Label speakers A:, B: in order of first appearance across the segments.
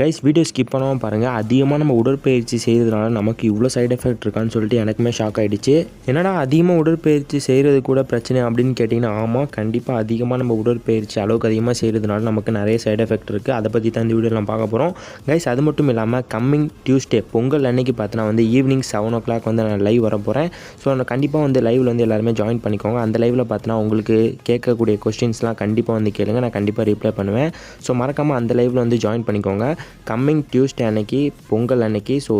A: Guys video skip பண்ணாமல் பாருங்கள் அதிகமாக நம்ம உடற்பயிற்சி செய்கிறதுனால நமக்கு இவ்வளோ சைடு எஃபெக்ட் இருக்கான்னு சொல்லிட்டு எனக்குமே ஷாக் ஆகிடுச்சு என்னடா அதிகமாக உடற்பயிற்சி செய்கிறது கூட பிரச்சனை அப்படின்னு கேட்டிங்கன்னா ஆமாம் கண்டிப்பாக அதிகமாக நம்ம உடற்பயிற்சி அளவுக்கு அதிகமாக செய்கிறதுனால நமக்கு நிறைய சைட் எஃபெக்ட் இருக்குது அதை பற்றி தான் இந்த வீடியோ நம்ம பார்க்க போகிறோம் கைஸ் அது மட்டும் இல்லாமல் கம்மிங் டியூஸ்டே பொங்கல் அன்னைக்கு பார்த்தோன்னா வந்து ஈவினிங் செவன் ஓ கிளாக் வந்து நான் லைவ் வர போகிறேன் ஸோ நான் கண்டிப்பாக வந்து லைவில் வந்து எல்லாருமே ஜாயின் பண்ணிக்கோங்க. அந்த லைவில் பார்த்தோன்னா உங்களுக்கு கேட்கக்கூடிய கொஸ்டின்ஸ்லாம் கண்டிப்பாக வந்து கேளுங்க. நான் கண்டிப்பாக ரிப்ளை பண்ணுவேன். ஸோ மறக்காமல் அந்த லைவில் வந்து ஜாயின் பண்ணிக்கோங்க. கம்மிங் டியூஸ்டே அன்னைக்கு பொங்கல் அன்னைக்கு ஸோ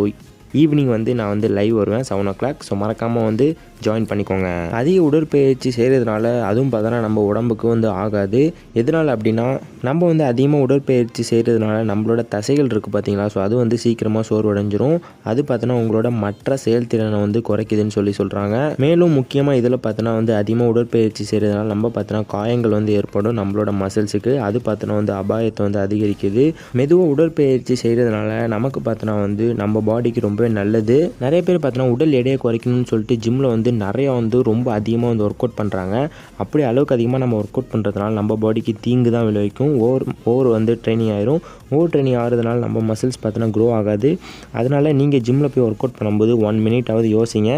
A: ஈவினிங் வந்து நான் வந்து லைவ் வருவேன் செவன் ஓ கிளாக் ஸோ மறக்காமல் வந்து ஜாயின் பண்ணிக்கோங்க. அதிக உடற்பயிற்சி செய்கிறதுனால அதுவும் பார்த்தோன்னா நம்ம உடம்புக்கு வந்து ஆகாது. எதனால் அப்படின்னா நம்ம வந்து அதிகமாக உடற்பயிற்சி செய்கிறதுனால நம்மளோட தசைகள் இருக்குது பார்த்தீங்களா? ஸோ அது வந்து சீக்கிரமாக சோர்வடைஞ்சிரும். அது பார்த்தோன்னா உங்களோட மற்ற செயல்திறனை வந்து குறைக்குதுன்னு சொல்லி சொல்கிறாங்க மேலும் முக்கியமாக இதில் பார்த்தோன்னா வந்து அதிகமாக உடற்பயிற்சி செய்கிறதுனால நம்ம பார்த்தோன்னா காயங்கள் வந்து ஏற்படும் நம்மளோட மசில்ஸுக்கு அது பார்த்தோன்னா வந்து அபாயத்தை வந்து அதிகரிக்குது. மெதுவாக உடற்பயிற்சி செய்கிறதுனால நமக்கு பார்த்தோன்னா வந்து நம்ம பாடிக்கு ரொம்ப ரொம்பவே நல்லது. நிறைய பேர் பார்த்தோன்னா உடல் எடையை குறைக்கணும்னு சொல்லிட்டு ஜிம்மில் வந்து நிறையா வந்து ரொம்ப அதிகமாக வந்து ஒர்க் அவுட் பண்ணுறாங்க அப்படி அளவுக்கு அதிகமாக நம்ம ஒர்க் அவுட் பண்ணுறதுனால நம்ம பாடிக்கு தீங்கு தான் விளைவிக்கும். ஓவர் ஓவர் வந்து ட்ரைனிங் ஆயிரும். ஓவர் ட்ரைனிங் ஆகிறதுனால நம்ம மசில்ஸ் பார்த்தோன்னா க்ரோ ஆகாது. அதனால் நீங்கள் ஜிம்மில் போய் ஒர்க் அவுட் பண்ணும்போது ஒன் மினிட் ஆகுது யோசிங்க.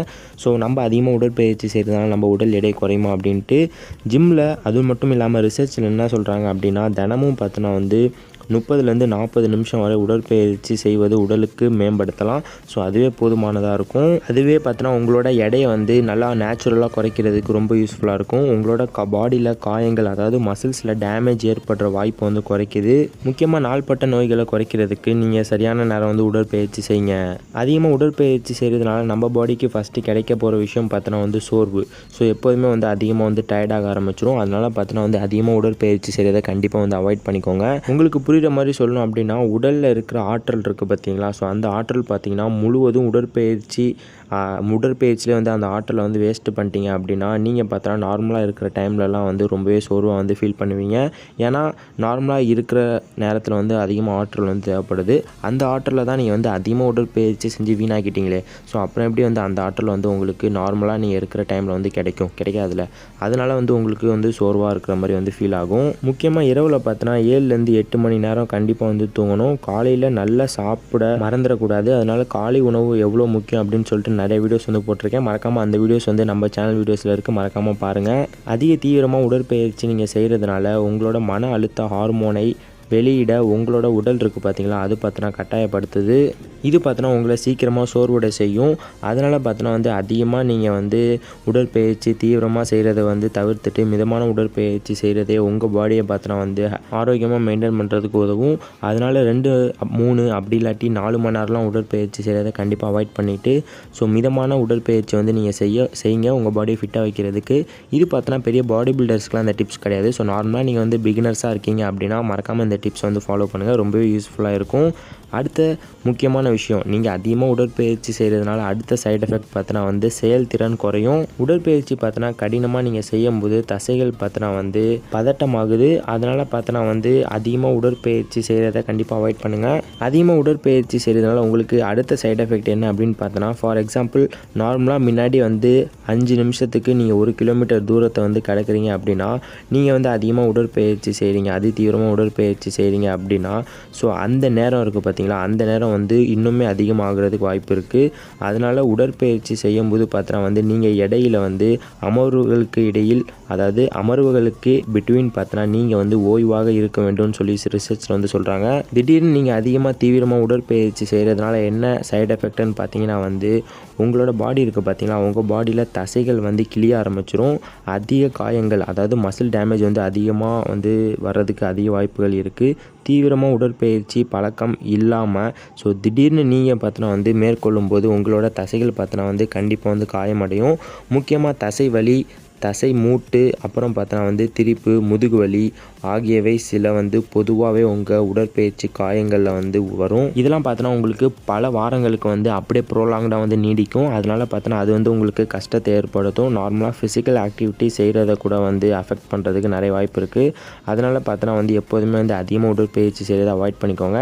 A: ஸோ நம்ம அதிகமாக உடற்பயிற்சி செய்கிறதுனால நம்ம உடல் எடை குறையுமா அப்படின்ட்டு ஜிம்மில் அது மட்டும் இல்லாமல் ரிசர்ச்சில் என்ன சொல்கிறாங்க அப்படின்னா தினமும் பார்த்தோன்னா வந்து முப்பதுலேருந்து நாற்பது நிமிஷம் வரை உடற்பயிற்சி செய்வது உடலுக்கு மேம்படுத்தலாம். ஸோ அதுவே போதுமானதாக இருக்கும். அதுவே பார்த்தோன்னா உங்களோட எடையை வந்து நல்லா நேச்சுரலாக குறைக்கிறதுக்கு ரொம்ப யூஸ்ஃபுல்லாக இருக்கும். உங்களோட க பாடியில் காயங்கள் அதாவது மசில்ஸில் டேமேஜ் ஏற்படுற வாய்ப்பு வந்து குறைக்குது. முக்கியமாக நாள்பட்ட நோய்களை குறைக்கிறதுக்கு நீங்கள் சரியான நேரம் வந்து உடற்பயிற்சி செய்யுங்க. அதிகமாக உடற்பயிற்சி செய்கிறதுனால நம்ம பாடிக்கு ஃபஸ்ட்டு கிடைக்க போகிற விஷயம் பார்த்தோன்னா வந்து சோர்வு. ஸோ எப்போதுமே வந்து அதிகமாக வந்து டயர்டாக ஆரம்பிச்சிடும் அதனால் பார்த்தோன்னா வந்து அதிகமாக உடற்பயிற்சி செய்கிறத கண்டிப்பாக வந்து அவாய்ட் பண்ணிக்கோங்க. உங்களுக்கு புரிகிற மாதிரி சொல்லணும் அப்படின்னா உடலில் இருக்கிற ஆற்றல் இருக்குது பார்த்தீங்களா? ஸோ அந்த ஆற்றல் பார்த்தீங்கன்னா முழுவதும் உடற்பயிற்சி உடற்பயிற்சியில் வந்து அந்த ஆற்றலை வந்து வேஸ்ட்டு பண்ணிட்டீங்க அப்படின்னா நீங்கள் பார்த்தா நார்மலாக இருக்கிற டைம்லலாம் வந்து ரொம்பவே சோர்வாக வந்து ஃபீல் பண்ணுவீங்க. ஏன்னா நார்மலாக இருக்கிற நேரத்தில் வந்து அதிகமாக ஆற்றல் வந்து தேவைப்படுது. அந்த ஆற்றலில் தான் நீங்கள் வந்து அதிகமாக உடற்பயிற்சி செஞ்சு வீணாக்கிட்டீங்களே. ஸோ அப்புறம் எப்படி வந்து அந்த ஆற்றல் வந்து உங்களுக்கு நார்மலாக நீங்கள் இருக்கிற டைமில் வந்து கிடைக்கும்? கிடைக்காதுல அதனால் வந்து உங்களுக்கு வந்து சோர்வாக இருக்கிற மாதிரி வந்து ஃபீல் ஆகும். முக்கியமாக இரவில் பார்த்தோன்னா ஏழுலேருந்து எட்டு மணி நேரம் கண்டிப்பாக வந்து தூங்கணும். காலையில் நல்லா சாப்பிட மறந்துடக்கூடாது. அதனால் காலை உணவு எவ்வளோ முக்கியம் அப்படின்னு சொல்லிட்டு நிறைய வீடியோஸ் வந்து போட்டிருக்கேன். மறக்காமல் அந்த வீடியோஸ் வந்து நம்ம சேனல் வீடியோஸில் இருக்குது மறக்காமல் பாருங்கள் அதிக தீவிரமாக உடற்பயிற்சி நீங்கள் செய்கிறதுனால உங்களோட மன அழுத்த ஹார்மோனை வெளியிட உங்களோட உடல் இருக்குது பார்த்தீங்களா அது பார்த்தோன்னா கட்டாயப்படுத்துது. இது பார்த்தோன்னா உங்களை சீக்கிரமாக சோர்வடை செய்யும். அதனால் பார்த்தோன்னா வந்து அதிகமாக நீங்கள் வந்து உடற்பயிற்சி தீவிரமாக செய்கிறத வந்து தவிர்த்துட்டு மிதமான உடற்பயிற்சி செய்கிறதே உங்கள் பாடியை பார்த்தோன்னா வந்து ஆரோக்கியமாக மெயின்டைன் பண்ணுறதுக்கு உதவும். அதனால் ரெண்டு மூணு அப்படி இல்லாட்டி நாலு மணி நேரம்லாம் உடற்பயிற்சி செய்கிறத கண்டிப்பாக அவாய்ட் பண்ணிவிட்டு ஸோ மிதமான உடற்பயிற்சி வந்து நீங்கள் செய்ய செய்யுங்க. உங்கள் பாடியை ஃபிட்டாக வைக்கிறதுக்கு. இது பார்த்தோன்னா பெரிய பாடி பில்டர்ஸ்க்குலாம் அந்த டிப்ஸ் கிடையாது. ஸோ நார்மலாக நீங்கள் வந்து பிகினர்ஸாக இருக்கீங்க அப்படின்னா மறக்காமல் இந்த டிப்ஸ் வந்து ஃபாலோ பண்ணுங்கள் ரொம்பவே யூஸ்ஃபுல்லாக இருக்கும். அடுத்த முக்கியமான விஷயம் நீங்கள் அதிகமாக உடற்பயிற்சி செய்கிறதுனால அடுத்த சைடு எஃபெக்ட் பார்த்தோன்னா வந்து செயல்திறன் குறையும். உடற்பயிற்சி பார்த்தோன்னா கடினமாக நீங்கள் செய்யும்போது தசைகள் பார்த்தோன்னா வந்து பதட்டமாகுது. அதனால் பார்த்தோன்னா வந்து அதிகமாக உடற்பயிற்சி செய்கிறத கண்டிப்பாக அவாய்ட் பண்ணுங்கள் அதிகமாக உடற்பயிற்சி செய்கிறதுனால உங்களுக்கு அடுத்த சைடு எஃபெக்ட் என்ன அப்படின்னு பார்த்தோன்னா ஃபார் எக்ஸாம்பிள் நார்மலாக முன்னாடி வந்து அஞ்சு நிமிஷத்துக்கு நீங்கள் ஒரு கிலோமீட்டர் தூரத்தை வந்து கிடக்குறீங்க அப்படின்னா நீங்கள் வந்து அதிகமாக உடற்பயிற்சி செய்கிறீங்க அதி தீவிரமாக உடற்பயிற்சி செய்கிறீங்க அப்படின்னா ஸோ அந்த நேரம் இருக்குது பார்த்தீங்களா அந்த நேரம் வந்து இன்னுமே அதிகமாகிறதுக்கு வாய்ப்பு இருக்குது அதனால் உடற்பயிற்சி செய்யும்போது பார்த்தோன்னா வந்து நீங்கள் இடையில வந்து அமர்வுகளுக்கு இடையில் அதாவது அமர்வுகளுக்கு பிட்வீன் பார்த்தோன்னா நீங்கள் வந்து ஓய்வாக இருக்க வேண்டும்னு சொல்லி ரிசர்ச்சில் வந்து சொல்கிறாங்க திடீர்னு நீங்கள் அதிகமாக தீவிரமாக உடற்பயிற்சி செய்கிறதுனால என்ன சைடு எஃபெக்ட்னு பார்த்தீங்கன்னா வந்து உங்களோட பாடி இருக்குது பார்த்தீங்களா உங்கள் பாடியில் தசைகள் வந்து கிளிய ஆரம்பிச்சிரும். அதிக காயங்கள் அதாவது மசில் டேமேஜ் வந்து அதிகமாக வந்து வர்றதுக்கு அதிக வாய்ப்புகள் இருக்குது தீவிரமாக உடற்பயிற்சி பழக்கம் இல்லாமல் ஸோ திடீர்னு நீங்கள் பார்த்தோன்னா வந்து மேற்கொள்ளும் போது உங்களோட தசைகள் பார்த்தோன்னா வந்து கண்டிப்பாக வந்து காயமடையும். முக்கியமாக தசை வலி தசை மூட்டு அப்புறம் பார்த்தோன்னா வந்து திரிப்பு முதுகு வலி ஆகியவை சில வந்து பொதுவாகவே உங்கள் உடற்பயிற்சி காயங்களில் வந்து வரும். இதெல்லாம் பார்த்தோன்னா உங்களுக்கு பல வாரங்களுக்கு வந்து அப்படியே ப்ரோலாங்டாக வந்து நீடிக்கும். அதனால் பார்த்தோன்னா அது வந்து உங்களுக்கு கஷ்டத்தை ஏற்படுத்தும். நார்மலாக ஃபிசிக்கல் ஆக்டிவிட்டி செய்கிறத கூட வந்து அஃபெக்ட் பண்ணுறதுக்கு நிறைய வாய்ப்பு இருக்குது அதனால் பார்த்தோன்னா வந்து எப்போதுமே வந்து அதிகமாக உடற்பயிற்சி செய்கிறத அவாய்ட் பண்ணிக்கோங்க.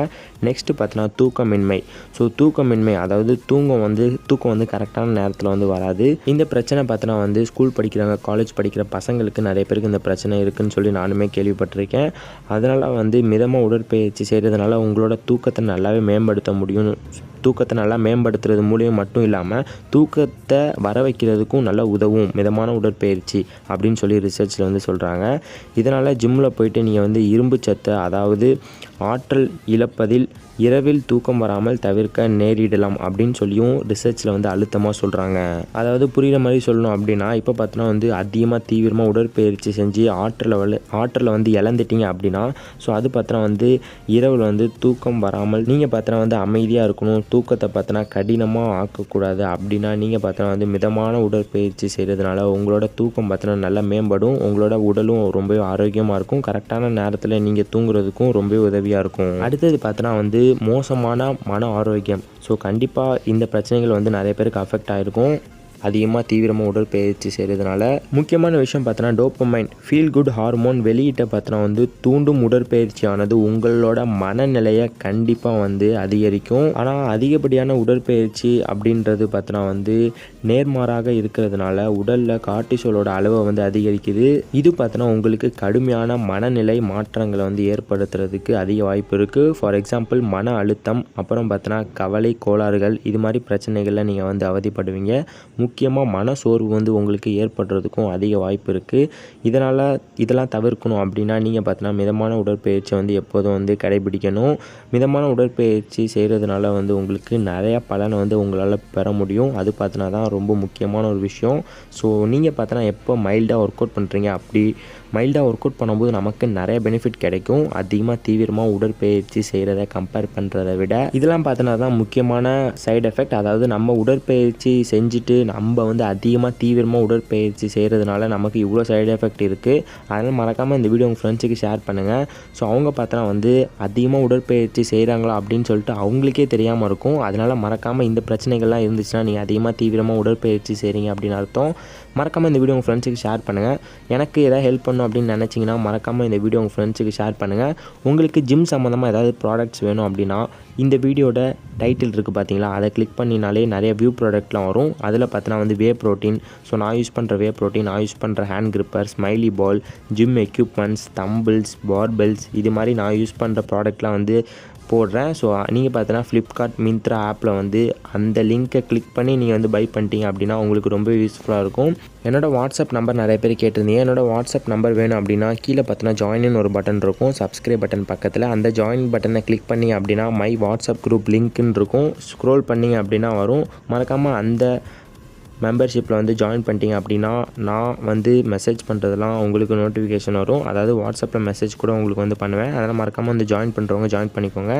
A: நெக்ஸ்ட்டு பார்த்தோன்னா தூக்கமின்மை. ஸோ தூக்கமின்மை அதாவது தூங்கம் வந்து தூக்கம் வந்து கரெக்டான நேரத்தில் வந்து வராது. இந்த பிரச்சனை பார்த்தோன்னா வந்து ஸ்கூல் படிக்கிறவங்க காலேஜ் படிக்கிற பசங்களுக்கு நிறைய பேருக்கு இந்த பிரச்சனை இருக்குன்னு சொல்லி நானுமே கேள்விப்பட்டிருக்கேன். அதனால் வந்து மிதமாக உடற்பயிற்சி செய்கிறதுனால உங்களோட தூக்கத்தை நல்லாவே மேம்படுத்த முடியும் தூக்கத்தை நல்லா மேம்படுத்துறது மூலியம் மட்டும் இல்லாமல் தூக்கத்தை வர வைக்கிறதுக்கும் நல்லா உதவும் மிதமான உடற்பயிற்சி அப்படின்னு சொல்லி ரிசர்ச்சில் வந்து சொல்கிறாங்க இதனால் ஜிம்மில் போயிட்டு நீங்கள் வந்து இரும்பு சத்தை அதாவது ஆற்றல் இழப்பதில் இரவில் தூக்கம் வராமல் தவிர்க்க நேரிடலாம் அப்படின்னு சொல்லியும் ரிசர்ச்சில் வந்து அழுத்தமாக சொல்கிறாங்க அதாவது புரிகிற மாதிரி சொல்லணும் அப்படின்னா இப்போ பார்த்தோன்னா வந்து அதிகமாக தீவிரமாக உடற்பயிற்சி செஞ்சு ஆற்றலை வலு ஆற்றலை வந்து இழந்துட்டீங்க அப்படின்னா ஸோ அது பார்த்தோன்னா வந்து இரவில் வந்து தூக்கம் வராமல் நீங்கள் பார்த்தோன்னா வந்து அமைதியாக இருக்கணும் தூக்கத்தை பார்த்தோன்னா கடினமாக ஆக்கக்கூடாது அப்படின்னா நீங்கள் பார்த்தோன்னா வந்து மிதமான உடற்பயிற்சி செய்கிறதுனால உங்களோட தூக்கம் பார்த்தோன்னா நல்லா மேம்படும் உங்களோட உடலும் ரொம்பவே ஆரோக்கியமாக இருக்கும் கரெக்டான நேரத்தில் நீங்கள் தூங்குறதுக்கும் ரொம்பவே உதவியாக இருக்கும். அடுத்தது பார்த்தோன்னா வந்து மோசமான மன ஆரோக்கியம். ஸோ கண்டிப்பாக இந்த பிரச்சனைகள் வந்து நிறைய பேருக்கு அஃபெக்ட் ஆகிருக்கும் அதிகமாக தீவிரமாக உடற்பயிற்சி செய்கிறதுனால முக்கியமான விஷயம் பார்த்தோன்னா டோப்பமைன் ஃபீல் குட் ஹார்மோன் வெளியிட்ட பார்த்தோன்னா வந்து தூண்டும் உடற்பயிற்சியானது உங்களோட மனநிலையை கண்டிப்பாக வந்து அதிகரிக்கும். ஆனால் அதிகப்படியான உடற்பயிற்சி அப்படின்றது பார்த்தோன்னா வந்து நேர்மாறாக இருக்கிறதுனால உடலில் கார்டிசோலோட அளவை வந்து அதிகரிக்குது. இது பார்த்தோன்னா உங்களுக்கு கடுமையான மனநிலை மாற்றங்களை வந்து ஏற்படுத்துறதுக்கு அதிக வாய்ப்பு இருக்குது ஃபார் எக்ஸாம்பிள் மன அழுத்தம் அப்புறம் பார்த்தோன்னா கவலை கோளாறுகள் இது மாதிரி பிரச்சனைகளில் நீங்கள் வந்து அவதிப்படுவீங்க. முக்கியமாக மன சோர்வு வந்து உங்களுக்கு ஏற்படுறதுக்கும் அதிக வாய்ப்பு இருக்குது இதனால் இதெல்லாம் தவிர்க்கணும் அப்படின்னா நீங்கள் பார்த்தோன்னா மிதமான உடற்பயிற்சி வந்து எப்போதும் வந்து கடைபிடிக்கணும். மிதமான உடற்பயிற்சி செய்கிறதுனால வந்து உங்களுக்கு நிறையா பலனை வந்து உங்களால் பெற முடியும். அது பார்த்தோன்னா தான் ரொம்ப முக்கியமான ஒரு விஷயம். ஸோ நீங்கள் பார்த்தோன்னா எப்போ மைல்டாக ஒர்க் அவுட் பண்ணுறீங்க அப்படி மைல்டாக ஒர்க் அவுட் பண்ணும்போது நமக்கு நிறைய பெனிஃபிட் கிடைக்கும். அதிகமாக தீவிரமாக உடற்பயிற்சி செய்கிறத கம்பேர் பண்ணுறத விட. இதெல்லாம் பார்த்தோன்னா தான் முக்கியமான சைடு எஃபெக்ட் அதாவது நம்ம உடற்பயிற்சி செஞ்சுட்டு நம்ம வந்து அதிகமாக தீவிரமாக உடற்பயிற்சி செய்கிறதுனால நமக்கு இவ்வளோ சைடு எஃபெக்ட் இருக்குது அதனால் மறக்காமல் இந்த வீடியோ உங்கள் ஃப்ரெண்ட்ஸுக்கு ஷேர் பண்ணுங்கள் ஸோ அவங்க பார்த்தோன்னா வந்து அதிகமாக உடற்பயிற்சி செய்கிறாங்களா அப்படின்னு சொல்லிட்டு அவங்களுக்கே தெரியாமல் இருக்கும். அதனால் மறக்காமல் இந்த பிரச்சனைகள்லாம் இருந்துச்சுன்னா நீங்கள் அதிகமாக தீவிரமாக உடற்பயிற்சி செய்கிறீங்க அப்படின்னு அர்த்தம். மறக்காமல் இந்த வீடியோ உங்கள் ஃப்ரெண்ட்ஸுக்கு ஷேர் பண்ணுங்கள் எனக்கு எதாவது ஹெல்ப் பண்ணணும் அப்படின்னு நினச்சிங்கன்னா மறக்காமல் இந்த வீடியோ உங்கள் ஃப்ரெண்ட்ஸுக்கு ஷேர் பண்ணுங்கள் உங்களுக்கு ஜிம் சம்மந்தமாக ஏதாவது ப்ராடக்ட்ஸ் வேணும் அப்படின்னா இந்த வீடியோட டைட்டில் இருக்குது பார்த்தீங்களா அதை கிளிக் பண்ணினாலே நிறைய வியூ ப்ராடக்ட்லாம் வரும். அதில் பார்த்தீங்கன்னா வந்து வே ப்ரோட்டீன் ஸோ நான் யூஸ் பண்ணுற வே ப்ரோட்டீன் நான் யூஸ் பண்ணுற hand gripper smiley ball gym equipments dumbbells barbells இது மாதிரி நான் யூஸ் பண்ணுற ப்ராடக்ட்லாம் வந்து போடுறேன். ஸோ நீங்கள் பார்த்தீங்கன்னா ஃப்ளிப்கார்ட் மிந்த்ரா ஆப்பில் வந்து அந்த லிங்க்கை கிளிக் பண்ணி நீங்கள் வந்து பை பண்ணிட்டீங்க அப்படின்னா உங்களுக்கு ரொம்ப யூஸ்ஃபுல்லாக இருக்கும். என்னோடய வாட்ஸ்அப் நம்பர் நிறைய பேர் கேட்டிருந்தீங்க. என்னோடய வாட்ஸ்அப் நம்பர் வேணும் அப்படின்னா கீழே பார்த்தீங்கன்னா ஜாயின்னு ஒரு பட்டன் இருக்கும். சப்ஸ்கிரைப் பட்டன் பக்கத்தில். அந்த ஜாயின் பட்டனை கிளிக் பண்ணி அப்படின்னா மை வாட்ஸ்அப் குரூப் லிங்க்குன்னு இருக்கும். ஸ்க்ரோல் பண்ணிங்க அப்படின்னா வரும். மறக்காமல் அந்த மெம்பர்ஷிப்பில் வந்து ஜாயின் பண்ணிட்டீங்க அப்படின்னா நான் வந்து மெசேஜ் பண்ணுறதெல்லாம் உங்களுக்கு நோட்டிஃபிகேஷன் வரும். அதாவது வாட்ஸ்அப்பில் மெசேஜ் கூட உங்களுக்கு வந்து பண்ணுவேன். அதனால் மறக்காமல் வந்து ஜாயின் பண்ணுறவங்க ஜாயின் பண்ணிக்கோங்க.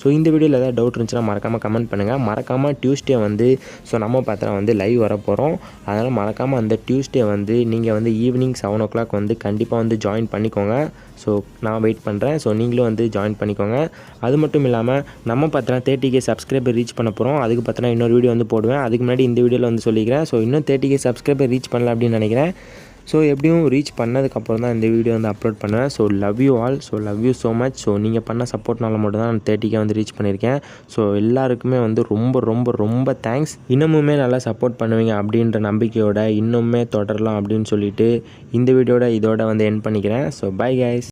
A: ஸோ இந்த வீடியோவில் ஏதாவது டவுட் இருந்துச்சுன்னா மறக்காமல் கமெண்ட் பண்ணுங்கள் மறக்காமல் டியூஸ்டே வந்து ஸோ நம்ம பார்த்தா வந்து லைவ் வர போகிறோம் அதனால் மறக்காமல் அந்த டியூஸ்டே வந்து நீங்கள் வந்து ஈவினிங் செவன் ஓ கிளாக் வந்து கண்டிப்பாக வந்து ஜாயின் பண்ணிக்கோங்க. ஸோ நான் வெயிட் பண்ணுறேன் ஸோ நீங்களும் வந்து ஜாயின் பண்ணிக்கோங்க. அது மட்டும் இல்லாமல் நம்ம பார்த்தோன்னா தேர்ட்டி கே சப்ஸ்கிரைபர் ரீச் பண்ண போகிறோம் அதுக்கு பார்த்தோன்னா இன்னொரு வீடியோ வந்து போடுவேன். அதுக்கு முன்னாடி இந்த வீடியோவில் வந்து சொல்லிக்கிறேன். ஸோ இன்னும் தேர்ட்டி கே சப்ஸ்கிரைபர் ரீச் பண்ணல அப்படின்னு நினைக்கிறேன். ஸோ எப்படியும் ரீச் பண்ணதுக்கப்புறம் தான் இந்த வீடியோ வந்து அப்லோட் பண்ணுவேன். So love you all so love you so much so நீங்கள் பண்ண சப்போர்ட்னால மட்டும் தான் நான் தேர்ட்டிக்கே வந்து ரீச் பண்ணியிருக்கேன். ஸோ எல்லாருக்குமே வந்து ரொம்ப ரொம்ப ரொம்ப தேங்க்ஸ் இன்னமுமே நல்லா சப்போர்ட் பண்ணுவீங்க அப்படின்ற நம்பிக்கையோட இன்னுமே தொடரலாம் அப்படின்னு சொல்லிட்டு இந்த வீடியோட இதோட வந்து என் பண்ணிக்கிறேன். So bye guys